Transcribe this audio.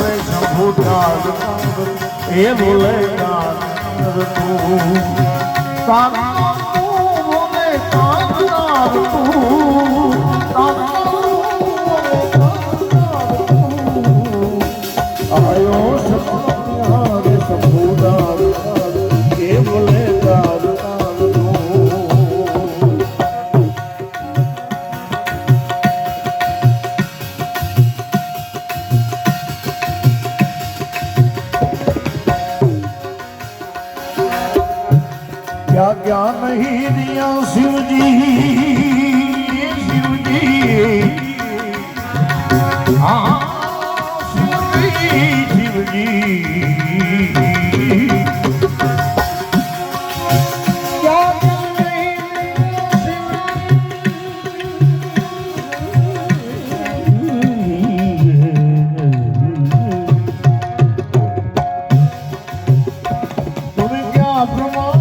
આવે શંભુદાર એ બોલે તું તારા તું બોલે ગાર તું क्या क्या नहीं दिया शिव जी शिव जी हाँ शिव जी शिव जी क्या क्या नहीं दिया शिव जी तुम्हें क्या प्रमाण